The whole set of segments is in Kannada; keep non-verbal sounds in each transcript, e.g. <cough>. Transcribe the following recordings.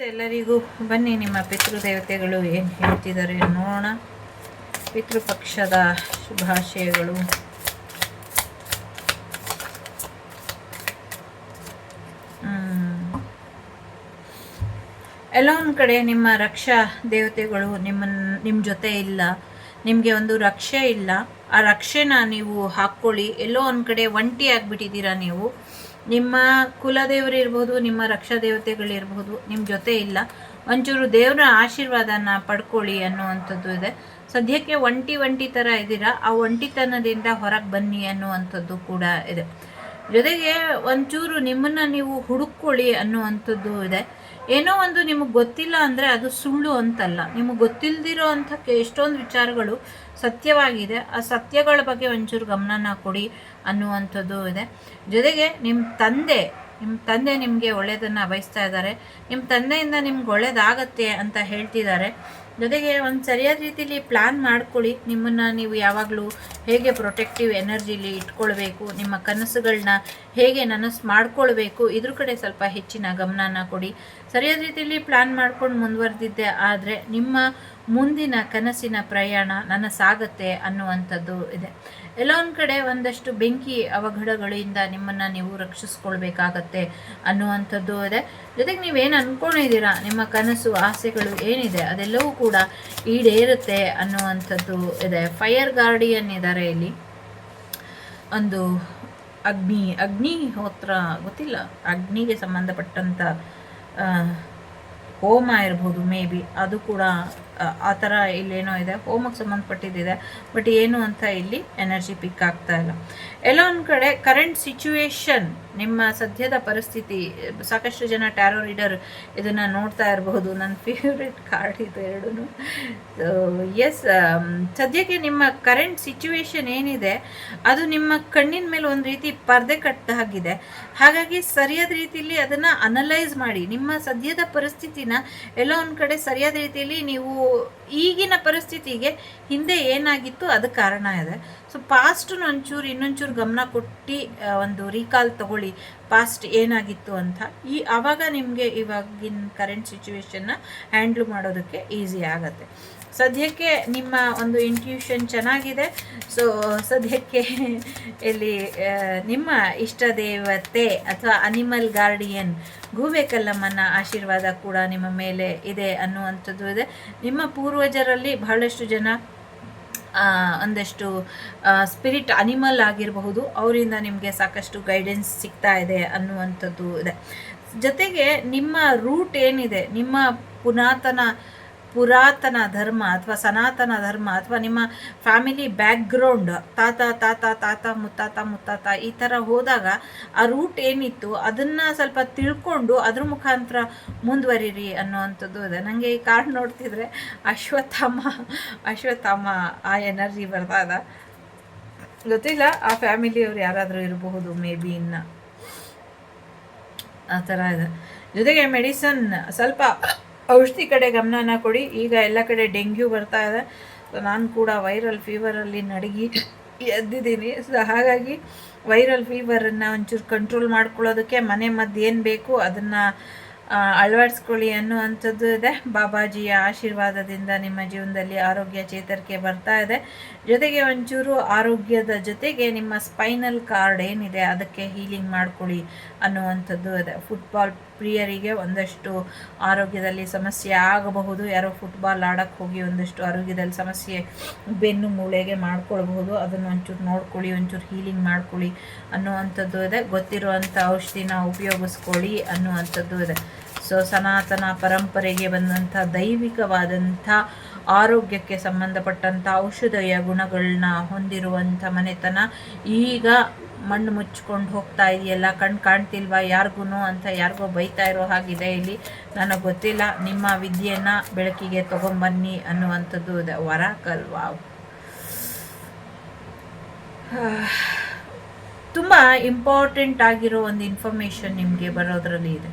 ಎಲ್ಲರಿಗೂ ಬನ್ನಿ ನಿಮ್ಮ ಪಿತೃದೇವತೆಗಳು ಏನು ಹೇಳ್ತಿದ್ದಾರೆ ನೋಡೋಣ. ಪಿತೃಪಕ್ಷದ ಶುಭಾಶಯಗಳು. ಹ್ಮ್. ಎಲ್ಲೋ ಒಂದು ಕಡೆ ನಿಮ್ಮ ರಕ್ಷಾ ದೇವತೆಗಳು ನಿಮ್ಮನ್ನ ನಿಮ್ಮ ಜೊತೆ ಇಲ್ಲ. ನಿಮಗೆ ಒಂದು ರಕ್ಷೆ ಇಲ್ಲ. ಆ ರಕ್ಷೆನ ನೀವು ಹಾಕ್ಕೊಳ್ಳಿ ಎಲ್ಲೋ ಒಂದು ಕಡೆ ಒಂಟಿ ಆಗಿಬಿಟ್ಟಿದ್ದೀರಾ ನೀವು. ನಿಮ್ಮ ಕುಲದೇವರು ಇರ್ಬೋದು, ನಿಮ್ಮ ರಕ್ಷಾ ದೇವತೆಗಳಿರ್ಬೋದು ನಿಮ್ಮ ಜೊತೆ ಇಲ್ಲ. ಒಂಚೂರು ದೇವರ ಆಶೀರ್ವಾದನ ಪಡ್ಕೊಳ್ಳಿ ಅನ್ನುವಂಥದ್ದು ಇದೆ. ಸದ್ಯಕ್ಕೆ ಒಂಟಿ ಒಂಟಿ ಥರ ಇದ್ದೀರಾ? ಆ ಒಂಟಿತನದಿಂದ ಹೊರಗೆ ಬನ್ನಿ ಅನ್ನುವಂಥದ್ದು ಕೂಡ ಇದೆ. ಜೊತೆಗೆ ಒಂಚೂರು ನಿಮ್ಮನ್ನ ನೀವು ಹುಡುಕೊಳ್ಳಿ ಅನ್ನುವಂಥದ್ದು ಇದೆ. ಏನೋ ಒಂದು ನಿಮಗೆ ಗೊತ್ತಿಲ್ಲ ಅಂದರೆ ಅದು ಸುಳ್ಳು ಅಂತಲ್ಲ. ನಿಮಗೆ ಗೊತ್ತಿಲ್ಲದಿರೋ ಅಂಥ ಎಷ್ಟೊಂದು ವಿಚಾರಗಳು ಸತ್ಯವಾಗಿದೆ. ಆ ಸತ್ಯಗಳ ಬಗ್ಗೆ ಒಂಚೂರು ಗಮನನ ಕೊಡಿ ಅನ್ನುವಂಥದ್ದು ಇದೆ. ಜೊತೆಗೆ ನಿಮ್ಮ ತಂದೆ ನಿಮ್ಮ ತಂದೆ ನಿಮಗೆ ಒಳ್ಳೆಯದನ್ನು ಬಯಸ್ತಾ ಇದ್ದಾರೆ. ನಿಮ್ಮ ತಂದೆಯಿಂದ ನಿಮ್ಗೆ ಒಳ್ಳೇದಾಗತ್ತೆ ಅಂತ ಹೇಳ್ತಿದ್ದಾರೆ. ಜೊತೆಗೆ ಒಂದು ಸರಿಯಾದ ರೀತಿಲಿ ಪ್ಲ್ಯಾನ್ ಮಾಡ್ಕೊಳ್ಳಿ. ನಿಮ್ಮನ್ನು ನೀವು ಯಾವಾಗಲೂ ಹೇಗೆ ಪ್ರೊಟೆಕ್ಟಿವ್ ಎನರ್ಜಿಲಿ ಇಟ್ಕೊಳ್ಬೇಕು, ನಿಮ್ಮ ಕನಸುಗಳನ್ನ ಹೇಗೆ ನನಸು ಮಾಡ್ಕೊಳ್ಬೇಕು, ಇದ್ರ ಕಡೆ ಸ್ವಲ್ಪ ಹೆಚ್ಚಿನ ಗಮನನ ಕೊಡಿ. ಸರಿಯಾದ ರೀತಿಯಲ್ಲಿ ಪ್ಲ್ಯಾನ್ ಮಾಡ್ಕೊಂಡು ಮುಂದುವರೆದಿದ್ದೆ. ಆದರೆ ನಿಮ್ಮ ಮುಂದಿನ ಕನಸಿನ ಪ್ರಯಾಣ ನನ್ನ ಸಾಗತ್ತೆ ಅನ್ನುವಂಥದ್ದು ಇದೆ. ಎಲ್ಲೊಂದು ಕಡೆ ಒಂದಷ್ಟು ಬೆಂಕಿ ಅವಘಡಗಳಿಂದ ನಿಮ್ಮನ್ನು ನೀವು ರಕ್ಷಿಸ್ಕೊಳ್ಬೇಕಾಗತ್ತೆ ಅನ್ನುವಂಥದ್ದು ಇದೆ. ಜೊತೆಗೆ ನೀವೇನು ಅಂದ್ಕೊಂಡಿದ್ದೀರಾ ನಿಮ್ಮ ಕನಸು, ಆಸೆಗಳು ಏನಿದೆ? ಅದೆಲ್ಲವೂ ಕೂಡ ಈಡೇರುತ್ತೆ ಅನ್ನುವಂಥದ್ದು ಇದೆ. ಫೈರ್ ಗಾರ್ಡಿಯನ್ ಇದ್ದಾರೆ ಇಲ್ಲಿ. ಒಂದು ಅಗ್ನಿ ಅಗ್ನಿ ಹೋತ್ರ ಗೊತ್ತಿಲ್ಲ. ಅಗ್ನಿಗೆ ಸಂಬಂಧಪಟ್ಟಂಥ ಹೋಮ ಇರ್ಬೋದು ಮೇ ಬಿ ಅದು ಕೂಡ ಆ, ಥರ ಇಲ್ಲೇನೋ ಇದೆ ಹೋಮಕ್ಕೆ ಸಂಬಂಧಪಟ್ಟಿದ್ದಿದೆ ಬಟ್ ಏನು ಅಂತ ಇಲ್ಲಿ ಎನರ್ಜಿ ಪಿಕ್ ಆಗ್ತಾ ಇಲ್ಲ. ಎಲ್ಲ ಒಂದು ಕಡೆ ಕರೆಂಟ್ ಸಿಚುವೇಶನ್ ನಿಮ್ಮ ಸದ್ಯದ ಪರಿಸ್ಥಿತಿ ಸಾಕಷ್ಟು ಜನ ಟ್ಯಾರೋ ರೀಡರ್ ಇದನ್ನು ನೋಡ್ತಾ ಇರಬಹುದು ನನ್ನ ಫೇವ್ರೆಟ್ ಕಾರ್ಡ್ ಇದು ಎರಡೂ ಎಸ್ ಸದ್ಯಕ್ಕೆ ನಿಮ್ಮ ಕರೆಂಟ್ ಸಿಚುವೇಶನ್ ಏನಿದೆ ಅದು ನಿಮ್ಮ ಕಣ್ಣಿನ ಮೇಲೆ ಒಂದು ರೀತಿ ಪರ್ದೆ ಕಟ್ಟ ಹಾಗಿದೆ. ಹಾಗಾಗಿ ಸರಿಯಾದ ರೀತಿಯಲ್ಲಿ ಅದನ್ನು ಅನಲೈಸ್ ಮಾಡಿ ನಿಮ್ಮ ಸದ್ಯದ ಪರಿಸ್ಥಿತಿನ ಎಲ್ಲ ಒಂದು ಕಡೆ ಸರಿಯಾದ ರೀತಿಯಲ್ಲಿ ನೀವು ಈಗಿನ ಪರಿಸ್ಥಿತಿಗೆ ಹಿಂದೆ ಏನಾಗಿತ್ತು, ಅದು ಕಾರಣ ಇದೆ. ಸೊ ಪಾಸ್ಟನ್ನು ಒಂಚೂರು, ಇನ್ನೊಂಚೂರು ಗಮನ ಕೊಟ್ಟು ಒಂದು ರೀಕಾಲ್ ತಗೊಳ್ಳಿ ಪಾಸ್ಟ್ ಏನಾಗಿತ್ತು ಅಂತ. ಈ ಆವಾಗ ನಿಮಗೆ ಇವಾಗಿನ ಕರೆಂಟ್ ಸಿಚುವೇಶನ್ನ ಹ್ಯಾಂಡ್ಲ್ ಮಾಡೋದಕ್ಕೆ ಈಸಿ ಆಗುತ್ತೆ. ಸದ್ಯಕ್ಕೆ ನಿಮ್ಮ ಒಂದು ಇಂಟ್ಯೂಷನ್ ಚೆನ್ನಾಗಿದೆ. ಸೊ ಸದ್ಯಕ್ಕೆ <laughs> ಇಲ್ಲಿ ನಿಮ್ಮ ಇಷ್ಟ ದೇವತೆ ಅಥವಾ ಅನಿಮಲ್ ಗಾರ್ಡಿಯನ್ ಗೂಬೆ ಆಶೀರ್ವಾದ ಕೂಡ ನಿಮ್ಮ ಮೇಲೆ ಇದೆ ಅನ್ನುವಂಥದ್ದು ಇದೆ. ನಿಮ್ಮ ಪೂರ್ವಜರಲ್ಲಿ ಬಹಳಷ್ಟು ಜನ ಒಂದಷ್ಟು ಸ್ಪಿರಿಟ್ ಅನಿಮಲ್ ಆಗಿರಬಹುದು. ಅವರಿಂದ ನಿಮಗೆ ಸಾಕಷ್ಟು ಗೈಡೆನ್ಸ್ ಸಿಗ್ತಾ ಇದೆ ಅನ್ನುವಂಥದ್ದು ಇದೆ. ಜೊತೆಗೆ ನಿಮ್ಮ ರೂಟ್ ಏನಿದೆ, ನಿಮ್ಮ ಪುರಾತನ ಪುರಾತನ ಧರ್ಮ ಅಥವಾ ಸನಾತನ ಧರ್ಮ ಅಥವಾ ನಿಮ್ಮ ಫ್ಯಾಮಿಲಿ ಬ್ಯಾಕ್ಗ್ರೌಂಡ್, ತಾತ ತಾತ ತಾತ, ಮುತ್ತಾತ ಮುತ್ತಾತ ಈ ಥರ ಹೋದಾಗ ಆ ರೂಟ್ ಏನಿತ್ತು ಅದನ್ನು ಸ್ವಲ್ಪ ತಿಳ್ಕೊಂಡು ಅದ್ರ ಮುಖಾಂತರ ಮುಂದುವರಿರಿ ಅನ್ನುವಂಥದ್ದು ಇದೆ. ನನಗೆ ಈ ಕಾರ್ಡ್ ನೋಡ್ತಿದ್ರೆ ಅಶ್ವತ್ಥಾಮ ಅಶ್ವತ್ಥಾಮ ಆ ಎನರ್ಜಿ ಬರ್ತಾ ಇದೆ ಗೊತ್ತಿಲ್ಲ, ಆ ಫ್ಯಾಮಿಲಿಯವ್ರು ಯಾರಾದರೂ ಇರಬಹುದು ಮೇ ಬಿ ಇನ್ನು. ಆ ಥರ ಇದೆ. ಜೊತೆಗೆ ಮೆಡಿಸನ್ ಸ್ವಲ್ಪ ಔಷಧಿ ಕಡೆ ಗಮನನ ಕೊಡಿ. ಈಗ ಎಲ್ಲ ಕಡೆ ಡೆಂಗ್ಯೂ ಬರ್ತಾ ಇದೆ. ಸೊ ನಾನು ಕೂಡ ವೈರಲ್ ಫೀವರಲ್ಲಿ ನಡಗಿ ಎದ್ದಿದ್ದೀನಿ. ಸೊ ಹಾಗಾಗಿ ವೈರಲ್ ಫೀವರನ್ನು ಒಂಚೂರು ಕಂಟ್ರೋಲ್ ಮಾಡ್ಕೊಳ್ಳೋದಕ್ಕೆ ಮನೆ ಮದ್ದು ಏನು ಬೇಕು ಅದನ್ನು ಅಳವಡಿಸ್ಕೊಳ್ಳಿ ಅನ್ನುವಂಥದ್ದು ಇದೆ. ಬಾಬಾಜಿಯ ಆಶೀರ್ವಾದದಿಂದ ನಿಮ್ಮ ಜೀವನದಲ್ಲಿ ಆರೋಗ್ಯ ಚೇತರಿಕೆ ಬರ್ತಾ ಇದೆ. ಜೊತೆಗೆ ಒಂಚೂರು ಆರೋಗ್ಯದ ಜೊತೆಗೆ ನಿಮ್ಮ ಸ್ಪೈನಲ್ ಕಾರ್ಡ್ ಏನಿದೆ ಅದಕ್ಕೆ ಹೀಲಿಂಗ್ ಮಾಡ್ಕೊಳ್ಳಿ ಅನ್ನುವಂಥದ್ದು ಇದೆ. ಫುಟ್ಬಾಲ್ ಪ್ರಿಯರಿಗೆ ಒಂದಷ್ಟು ಆರೋಗ್ಯದಲ್ಲಿ ಸಮಸ್ಯೆ ಆಗಬಹುದು. ಯಾರೋ ಫುಟ್ಬಾಲ್ ಆಡೋಕ್ಕೆ ಹೋಗಿ ಒಂದಷ್ಟು ಆರೋಗ್ಯದಲ್ಲಿ ಸಮಸ್ಯೆ ಬೆನ್ನು ಮೂಳೆಗೆ ಮಾಡ್ಕೊಳ್ಬಹುದು. ಅದನ್ನು ಒಂಚೂರು ನೋಡ್ಕೊಳ್ಳಿ, ಒಂಚೂರು ಹೀಲಿಂಗ್ ಮಾಡ್ಕೊಳ್ಳಿ ಅನ್ನುವಂಥದ್ದು ಇದೆ. ಗೊತ್ತಿರುವಂಥ ಔಷಧಿನ ಉಪಯೋಗಿಸ್ಕೊಳ್ಳಿ ಅನ್ನುವಂಥದ್ದು ಇದೆ. ಸೊ ಸನಾತನ ಪರಂಪರೆಗೆ ಬಂದಂಥ ದೈವಿಕವಾದಂಥ ಆರೋಗ್ಯಕ್ಕೆ ಸಂಬಂಧಪಟ್ಟಂಥ ಔಷಧೀಯ ಗುಣಗಳನ್ನ ಹೊಂದಿರುವಂಥ ಮನೆತನ ಈಗ ಮಣ್ಣು ಮುಚ್ಕೊಂಡು ಹೋಗ್ತಾ ಇದೆಯಲ್ಲ ಕಣ್ಣು ಕಾಣ್ತಿಲ್ವಾ ಯಾರಿಗೂ ಅಂತ ಯಾರಿಗೋ ಬೈತಾ ಇರೋ ಹಾಗಿದೆ ಇಲ್ಲಿ. ನನಗೆ ಗೊತ್ತಿಲ್ಲ, ನಿಮ್ಮ ವಿದ್ಯೆಯನ್ನು ಬೆಳಕಿಗೆ ತಗೊಂಬನ್ನಿ ಅನ್ನುವಂಥದ್ದು ವರ ವಾವ್. ತುಂಬ ಇಂಪಾರ್ಟೆಂಟ್ ಆಗಿರೋ ಒಂದು ಇನ್ಫಾರ್ಮೇಷನ್ ನಿಮಗೆ ಬರೋದ್ರಲ್ಲಿ ಇದೆ.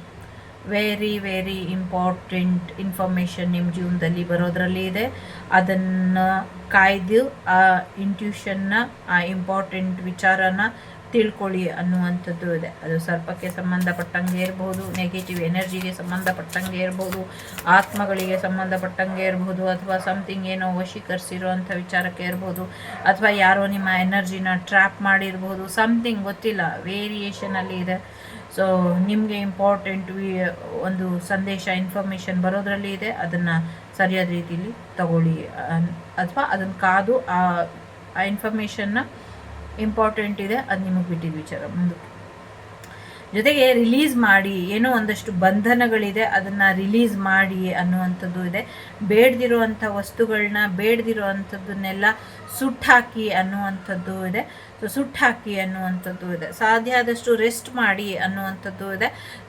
ವೆರಿ ವೆರಿ ಇಂಪಾರ್ಟೆಂಟ್ ಇನ್ಫಾರ್ಮೇಷನ್ ನಿಮ್ಮ ಜೀವನದಲ್ಲಿ ಬರೋದ್ರಲ್ಲಿ ಇದೆ. ಅದನ್ನು ಕಾಯ್ದು ಆ ಇಂಟ್ಯೂಷನ್ನ ಆ ಇಂಪಾರ್ಟೆಂಟ್ ವಿಚಾರನ ತಿಳ್ಕೊಳ್ಳಿ ಅನ್ನುವಂಥದ್ದು ಇದೆ. ಅದು ಸರ್ಪಕ್ಕೆ ಸಂಬಂಧಪಟ್ಟಂಗೆ ಇರ್ಬೋದು ನೆಗೆಟಿವ್ ಎನರ್ಜಿಗೆ ಸಂಬಂಧಪಟ್ಟಂಗೆ ಇರ್ಬೋದು, ಆತ್ಮಗಳಿಗೆ ಸಂಬಂಧಪಟ್ಟಂಗೆ ಇರ್ಬೋದು, ಅಥವಾ ಸಮಥಿಂಗ್ ಏನೋ ವಶೀಕರಿಸಿರೋ ಅಂಥ ವಿಚಾರಕ್ಕೆ ಇರ್ಬೋದು, ಅಥವಾ ಯಾರೋ ನಿಮ್ಮ ಎನರ್ಜಿನ ಟ್ರ್ಯಾಪ್ ಮಾಡಿರ್ಬೋದು ಸಮಥಿಂಗ್ ಗೊತ್ತಿಲ್ಲ ವೇರಿಯೇಷನಲ್ಲಿ ಇದೆ. ಸೊ ನಿಮಗೆ ಇಂಪಾರ್ಟೆಂಟ್ ವಿ, ಒಂದು ಸಂದೇಶ ಇನ್ಫಾರ್ಮೇಷನ್ ಬರೋದ್ರಲ್ಲಿ ಇದೆ. ಅದನ್ನು ಸರಿಯಾದ ರೀತಿಯಲ್ಲಿ ತಗೊಳ್ಳಿ. ಅಥವಾ ಅದನ್ನು ಕಾದು ಆ ಆ ಇನ್ಫಾರ್ಮೇಷನ್ನ ಇಂಪಾರ್ಟೆಂಟ್ ಇದೆ. ಅದು ನಿಮಗೆ ಬಿಟ್ಟಿದ್ದು ವಿಚಾರ ಒಂದು ಜೊತೆಗೆ ರಿಲೀಸ್ ಮಾಡಿ, ಏನೋ ಒಂದಷ್ಟು ಬಂಧನಗಳಿದೆ. ಅದನ್ನು ರಿಲೀಸ್ ಮಾಡಿ ಅನ್ನುವಂಥದ್ದು ಇದೆ. ಬೇಡದಿರುವಂಥ ವಸ್ತುಗಳನ್ನ ಬೇಡದಿರೋ ಅಂಥದ್ದನ್ನೆಲ್ಲ ಸುಟ್ಟಾಕಿ ಅನ್ನುವಂಥದ್ದು ಇದೆ. ಸೊ ಸುಟ್ಟಾಕಿ ಅನ್ನುವಂಥದ್ದು ಇದೆ. ಸಾಧ್ಯ ಆದಷ್ಟು ರೆಸ್ಟ್ ಮಾಡಿ ಅನ್ನುವಂಥದ್ದು ಇದೆ.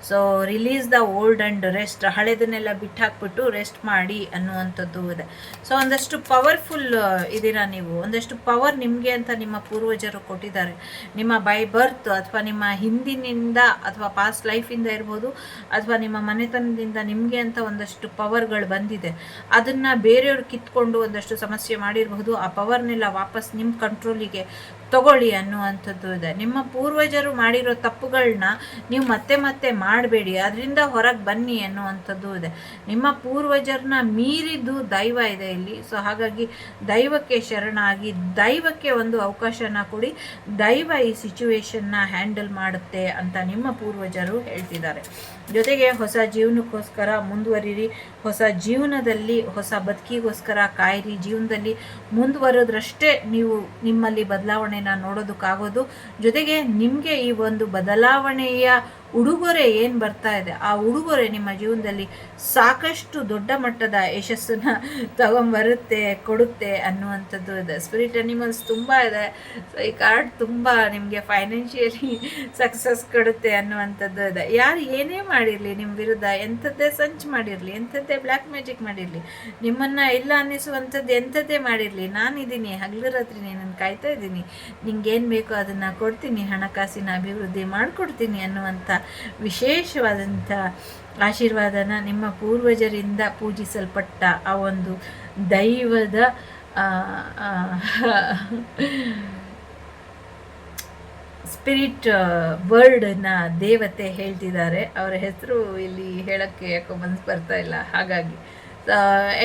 So release the old and rest ಹಳೆದನ್ನೆಲ್ಲ ಬಿಟ್ಟಾಕ್ಬಿಟ್ಟು ರೆಸ್ಟ್ ಮಾಡಿ ಅನ್ನುವಂಥದ್ದು ಇದೆ. ಸೊ ಒಂದಷ್ಟು ಪವರ್ಫುಲ್ ಇದ್ದೀರಾ ನೀವು? ಒಂದಷ್ಟು ಪವರ್ ನಿಮಗೆ ಅಂತ ನಿಮ್ಮ ಪೂರ್ವಜರು ಕೊಟ್ಟಿದ್ದಾರೆ. ನಿಮ್ಮ ಬೈ ಬರ್ತ್ ಅಥವಾ ನಿಮ್ಮ ಹಿಂದಿನಿಂದ ಅಥವಾ ಪಾಸ್ಟ್ ಲೈಫಿಂದ ಇರ್ಬೋದು, ಅಥವಾ ನಿಮ್ಮ ಮನೆತನದಿಂದ ನಿಮಗೆ ಅಂತ ಒಂದಷ್ಟು ಪವರ್ಗಳು ಬಂದಿದೆ. ಅದನ್ನು ಬೇರೆಯವ್ರು ಕಿತ್ಕೊಂಡು ಒಂದಷ್ಟು ಸಮಸ್ಯೆ ಮಾಡಿರಬಹುದು. ಆ ಪವರ್ನೆಲ್ಲ ವಾಪಸ್ ನಿಮ್ಮ ಕಂಟ್ರೋಲಿಗೆ ತಗೊಳ್ಳಿ ಅನ್ನುವಂಥದ್ದು ಇದೆ. ನಿಮ್ಮ ಪೂರ್ವಜರು ಮಾಡಿರೋ ತಪ್ಪುಗಳನ್ನ ನೀವು ಮತ್ತೆ ಮತ್ತೆ ಮಾಡಬೇಡಿ, ಅದರಿಂದ ಹೊರಗೆ ಬನ್ನಿ ಅನ್ನುವಂಥದ್ದು ಇದೆ. ನಿಮ್ಮ ಪೂರ್ವಜರನ್ನ ಮೀರಿದ್ದು ದೈವ ಇದೆ ಇಲ್ಲಿ. ಸೊ ಹಾಗಾಗಿ ದೈವಕ್ಕೆ ಶರಣಾಗಿ, ದೈವಕ್ಕೆ ಒಂದು ಅವಕಾಶನ ಕೊಡಿ. ದೈವ ಈ ಸಿಚುವೇಶನ್ನ ಹ್ಯಾಂಡಲ್ ಮಾಡುತ್ತೆ ಅಂತ ನಿಮ್ಮ ಪೂರ್ವಜರು ಹೇಳ್ತಿದ್ದಾರೆ. ಜೊತೆಗೆ ಹೊಸ ಜೀವನಕ್ಕೋಸ್ಕರ ಮುಂದುವರಿರಿ. ಹೊಸ ಜೀವನದಲ್ಲಿ, ಹೊಸ ಬದುಕಿಗೋಸ್ಕರ ಕಾಯಿರಿ. ಜೀವನದಲ್ಲಿ ಮುಂದುವರೆದ್ರಷ್ಟೇ ನೀವು ನಿಮ್ಮಲ್ಲಿ ಬದಲಾವಣೆನ ನೋಡೋದಕ್ಕಾಗೋದು. ಜೊತೆಗೆ ನಿಮಗೆ ಈ ಒಂದು ಬದಲಾವಣೆಯ ಉಡುಗೊರೆ ಏನು ಬರ್ತಾ ಇದೆ? ಆ ಉಡುಗೊರೆ ನಿಮ್ಮ ಜೀವನದಲ್ಲಿ ಸಾಕಷ್ಟು ದೊಡ್ಡ ಮಟ್ಟದ ಯಶಸ್ಸನ್ನು ತಗೊಂಬರುತ್ತೆ, ಕೊಡುತ್ತೆ ಅನ್ನುವಂಥದ್ದು ಇದೆ. ಸ್ಪಿರಿಟ್ ಅನಿಮಲ್ಸ್ ತುಂಬ ಇದೆ. ಸೊ ಈ ಕಾರ್ಡ್ ತುಂಬ ನಿಮಗೆ ಫೈನಾನ್ಷಿಯಲಿ ಸಕ್ಸಸ್ ಕೊಡುತ್ತೆ ಅನ್ನುವಂಥದ್ದು ಇದೆ. ಯಾರು ಏನೇ ಮಾಡಿರಲಿ ನಿಮ್ಮ ವಿರುದ್ಧ ಎಂಥದ್ದೇ ಸಂಚು ಮಾಡಿರಲಿ, ಎಂಥದ್ದೇ ಬ್ಲ್ಯಾಕ್ ಮ್ಯಾಜಿಕ್ ಮಾಡಿರಲಿ, ನಿಮ್ಮನ್ನು ಇಲ್ಲ ಅನ್ನಿಸುವಂಥದ್ದು ಎಂಥದ್ದೇ ಮಾಡಿರಲಿ, ನಾನಿದ್ದೀನಿ ಹಗಲು ರಾತ್ರಿ ನಾನು ಕಾಯ್ತಾ ಇದ್ದೀನಿ, ನಿಂಗೇನು ಬೇಕೋ ಅದನ್ನು ಕೊಡ್ತೀನಿ, ಹಣಕಾಸಿನ ಅಭಿವೃದ್ಧಿ ಮಾಡಿಕೊಡ್ತೀನಿ ಅನ್ನುವಂಥ ವಿಶೇಷವಾದಂಥ ಆಶೀರ್ವಾದನ ನಿಮ್ಮ ಪೂರ್ವಜರಿಂದ ಪೂಜಿಸಲ್ಪಟ್ಟ ಆ ಒಂದು ದೈವದ ಸ್ಪಿರಿಟ್ ವರ್ಡ್ನ ದೇವತೆ ಹೇಳ್ತಿದ್ದಾರೆ. ಅವರ ಹೆಸರು ಇಲ್ಲಿ ಹೇಳೋಕ್ಕೆ ಯಾಕೋ ಮನಸ್ಸು ಬರ್ತಾ ಇಲ್ಲ. ಹಾಗಾಗಿ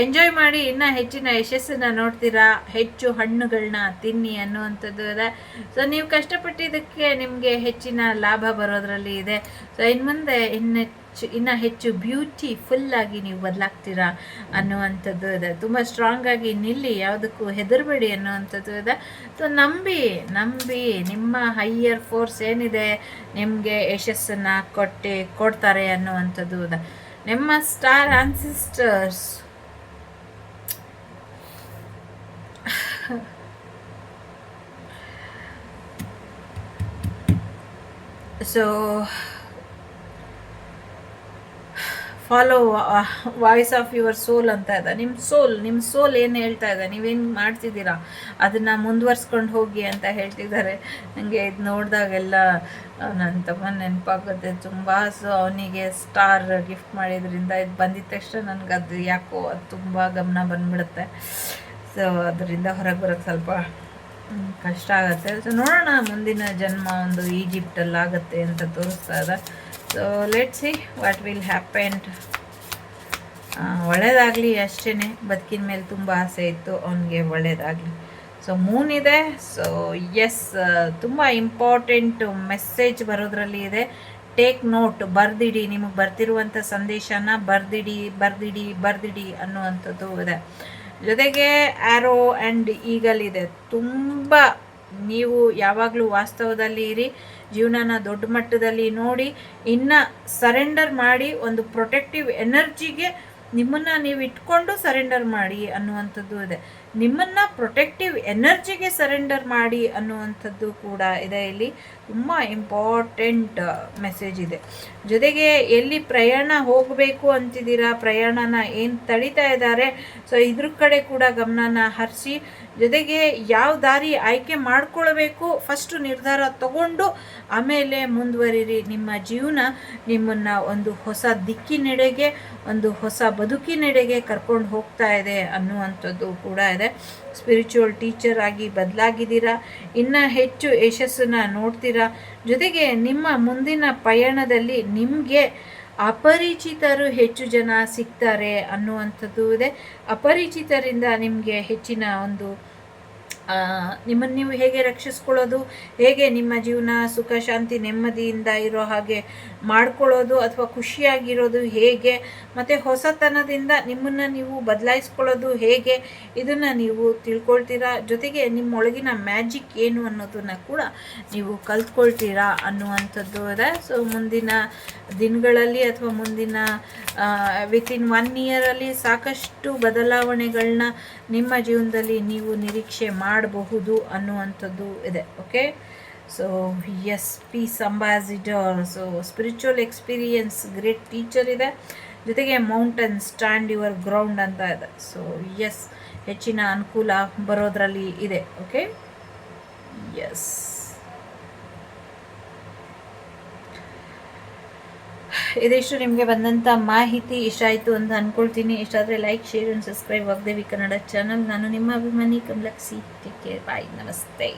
ಎಂಜಾಯ್ ಮಾಡಿ ಇನ್ನೂ ಹೆಚ್ಚಿನ ಯಶಸ್ಸನ್ನು ನೋಡ್ತೀರಾ? ಹೆಚ್ಚು ಹಣ್ಣುಗಳನ್ನ ತಿನ್ನಿ ಅನ್ನುವಂಥದ್ದು ಇದೆ ಸೊ ನೀವು ಕಷ್ಟಪಟ್ಟಿದ್ದಕ್ಕೆ ನಿಮಗೆ ಹೆಚ್ಚಿನ ಲಾಭ ಬರೋದ್ರಲ್ಲಿ ಇದೆ. ಸೊ ಇನ್ನು ಮುಂದೆ ಇನ್ನು ಹೆಚ್ಚು ಇನ್ನು ಹೆಚ್ಚು ಬ್ಯೂಟಿಫುಲ್ಲಾಗಿ ನೀವು ಬದಲಾಗ್ತೀರಾ ಅನ್ನುವಂಥದ್ದು ಇದೆ. ತುಂಬ ಸ್ಟ್ರಾಂಗಾಗಿ ನಿಲ್ಲಿ, ಯಾವುದಕ್ಕೂ ಹೆದರಬೇಡಿ ಅನ್ನುವಂಥದ್ದು ಇದೆ. ಸೊ ನಂಬಿ ನಂಬಿ ನಿಮ್ಮ ಹೈಯರ್ ಫೋರ್ಸ್ ಏನಿದೆ, ನಿಮಗೆ ಯಶಸ್ಸನ್ನು ಕೊಟ್ಟು, ಕೊಡ್ತಾರೆ ಅನ್ನುವಂಥದ್ದು ಇದೆ. ನಿಮ್ಮ star ancestors so follow voice of your soul ಅಂತ ಇದೆ. ನಿಮ್ಮ ಸೋಲ್ ನಿಮ್ಮ ಸೋಲ್ ಏನು ಹೇಳ್ತಾ ಇದೆ? ನೀವೇನು ಮಾಡ್ತಿದ್ದೀರಾ? ಅದನ್ನು ಮುಂದುವರ್ಸ್ಕೊಂಡು ಹೋಗಿ ಅಂತ ಹೇಳ್ತಿದ್ದಾರೆ. ನನಗೆ ಇದು ನೋಡಿದಾಗೆಲ್ಲ ನನ್ನ ತಮ್ಮ ನೆನಪಾಗುತ್ತೆ. ತುಂಬ ಸೊ, ಅವನಿಗೆ ಸ್ಟಾರ್ ಗಿಫ್ಟ್ ಮಾಡಿದ್ರಿಂದ ಇದು ಬಂದಿದ್ದ ತಕ್ಷಣ ನನಗೆ ಅದು ಯಾಕೋ ಅದು ತುಂಬ ಗಮನ ಬಂದ್ಬಿಡುತ್ತೆ. ಸೊ ಅದರಿಂದ ಹೊರಗೆ ಬರೋಕ್ಕೆ ಸ್ವಲ್ಪ ಕಷ್ಟ ಆಗುತ್ತೆ. ಸೊ ನೋಡೋಣ ಮುಂದಿನ ಜನ್ಮ ಒಂದು ಈಜಿಪ್ಟಲ್ಲಿ ಆಗುತ್ತೆ ಅಂತ ತೋರಿಸ್ತಾ ಇದೆ. So let see what will happened ಒಳ್ಳೇದಾಗಲಿ ಅಷ್ಟೇ ಬದುಕಿನ ಮೇಲೆ ತುಂಬ ಆಸೆ ಇತ್ತು. ಅವನಿಗೆ ಒಳ್ಳೇದಾಗಲಿ. ಸೊ ಮೂನ್ ಇದೆ. ಸೊ ಎಸ್ ತುಂಬ ಇಂಪಾರ್ಟೆಂಟ್ ಮೆಸೇಜ್ ಬರೋದ್ರಲ್ಲಿ ಇದೆ. ಟೇಕ್ ನೋಟ್ ಬರ್ದಿಡಿ. ನಿಮಗೆ ಬರ್ತಿರುವಂಥ ಸಂದೇಶನ ಬರ್ದಿಡಿ ಬರ್ದಿಡಿ ಬರ್ದಿಡಿ ಅನ್ನುವಂಥದ್ದು ಇದೆ. ಜೊತೆಗೆ ಆ್ಯರೋ ಆ್ಯಂಡ್ ಈಗಲ್ ಇದೆ. ತುಂಬ ನೀವು ಯಾವಾಗಲೂ ವಾಸ್ತವದಲ್ಲಿ ಇರಿ, ಜೀವನನ ದೊಡ್ಡ ಮಟ್ಟದಲ್ಲಿ ನೋಡಿ, ಇನ್ನು ಸರೆಂಡರ್ ಮಾಡಿ ಒಂದು ಪ್ರೊಟೆಕ್ಟಿವ್ ಎನರ್ಜಿಗೆ ನಿಮ್ಮನ್ನು ನೀವು ಇಟ್ಕೊಂಡು ಸರೆಂಡರ್ ಮಾಡಿ ಅನ್ನುವಂಥದ್ದು ಇದೆ ನಿಮ್ಮನ್ನು ಪ್ರೊಟೆಕ್ಟಿವ್ ಎನರ್ಜಿಗೆ ಸರೆಂಡರ್ ಮಾಡಿ ಅನ್ನುವಂಥದ್ದು ಕೂಡ ಇದೆ. ಇಲ್ಲಿ ತುಂಬ ಇಂಪಾರ್ಟೆಂಟ್ ಮೆಸೇಜ್ ಇದೆ. ಜೊತೆಗೆ ಎಲ್ಲಿ ಪ್ರಯಾಣ ಹೋಗಬೇಕು ಅಂತಿದ್ದೀರಾ, ಪ್ರಯಾಣನ ಏನು ತಡಿತಾ ಇದ್ದಾರೆ, ಸೊ ಇದ್ರ ಕಡೆ ಕೂಡ ಗಮನನ ಹರಿಸಿ. ಜೊತೆಗೆ ಯಾವ ದಾರಿ ಆಯ್ಕೆ ಮಾಡ್ಕೊಳ್ಬೇಕು ಫಸ್ಟು ನಿರ್ಧಾರ ತಗೊಂಡು ಆಮೇಲೆ ಮುಂದುವರಿರಿ. ನಿಮ್ಮ ಜೀವನ ನಿಮ್ಮನ್ನು ಒಂದು ಹೊಸ ದಿಕ್ಕಿನೆಡೆಗೆ, ಒಂದು ಹೊಸ ಬದುಕಿನೆಡೆಗೆ ಕರ್ಕೊಂಡು ಹೋಗ್ತಾ ಇದೆ ಅನ್ನುವಂಥದ್ದು ಕೂಡ ಇದೆ. ಇದೆ. ಸ್ಪಿರಿಚುವಲ್ ಟೀಚರ್ ಆಗಿ ಬದಲಾಗಿದ್ದೀರಾ? ಇನ್ನು ಹೆಚ್ಚು ಯಶಸ್ಸನ್ನು ನೋಡ್ತೀರಾ? ಜೊತೆಗೆ ನಿಮ್ಮ ಮುಂದಿನ ಪಯಣದಲ್ಲಿ ನಿಮಗೆ ಅಪರಿಚಿತರು ಹೆಚ್ಚು ಜನ ಸಿಗ್ತಾರೆ ಅನ್ನುವಂಥದ್ದು ಇದೆ. ಅಪರಿಚಿತರಿಂದ ನಿಮಗೆ ಹೆಚ್ಚಿನ ಒಂದು ನಿಮ್ಮನ್ನು ನೀವು ಹೇಗೆ ರಕ್ಷಿಸ್ಕೊಳ್ಳೋದು? ಹೇಗೆ ನಿಮ್ಮ ಜೀವನ ಸುಖ, ಶಾಂತಿ, ನೆಮ್ಮದಿಯಿಂದ ಇರೋ ಹಾಗೆ ಮಾಡ್ಕೊಳ್ಳೋದು ಅಥವಾ ಖುಷಿಯಾಗಿರೋದು ಹೇಗೆ? ಮತ್ತು ಹೊಸತನದಿಂದ ನಿಮ್ಮನ್ನು ನೀವು ಬದಲಾಯಿಸ್ಕೊಳ್ಳೋದು ಹೇಗೆ? ಇದನ್ನು ನೀವು ತಿಳ್ಕೊಳ್ತೀರಾ? ಜೊತೆಗೆ ನಿಮ್ಮೊಳಗಿನ ಮ್ಯಾಜಿಕ್ ಏನು ಅನ್ನೋದನ್ನು ಕೂಡ ನೀವು ಕಲ್ತ್ಕೊಳ್ತೀರಾ ಅನ್ನುವಂಥದ್ದು ಅದ. ಸೊ ಮುಂದಿನ ದಿನಗಳಲ್ಲಿ ಅಥವಾ ಮುಂದಿನ ವಿತಿನ್ ಒನ್ ಇಯರಲ್ಲಿ ಸಾಕಷ್ಟು ಬದಲಾವಣೆಗಳನ್ನ ನಿಮ್ಮ ಜೀವನದಲ್ಲಿ ನೀವು ನಿರೀಕ್ಷೆ ಮಾಡಬಹುದು ಅನ್ನುವಂಥದ್ದು ಇದೆ okay so S P ambassador so spiritual experience great teacher ಇದೆ. ಜೊತೆಗೆ ಮೌಂಟನ್ ಸ್ಟ್ಯಾಂಡ್ ಯುವರ್ ಗ್ರೌಂಡ್ ಅಂತ ಇದೆ. ಸೊ ಎಸ್ ಹೆಚ್ಚಿನ ಅನುಕೂಲ ಬರೋದ್ರಲ್ಲಿ ಇದೆ ಓಕೆ ಎಸ್ ಇದಿಷ್ಟು ನಿಮಗೆ ಬಂದಂಥ ಮಾಹಿತಿ ಇಷ್ಟ ಆಯಿತು ಅಂತ ಅಂದ್ಕೊಳ್ತೀನಿ ಇಷ್ಟ ಆದರೆ like share and subscribe Vagdevi Kannada channel ನಾನು ನಿಮ್ಮ ಅಭಿಮಾನಿ ಕಮಲಕ್ಸಿ. ಟೇಕ್ ಕೇರ್ ಬಾಯ್ ನಮಸ್ತೆ.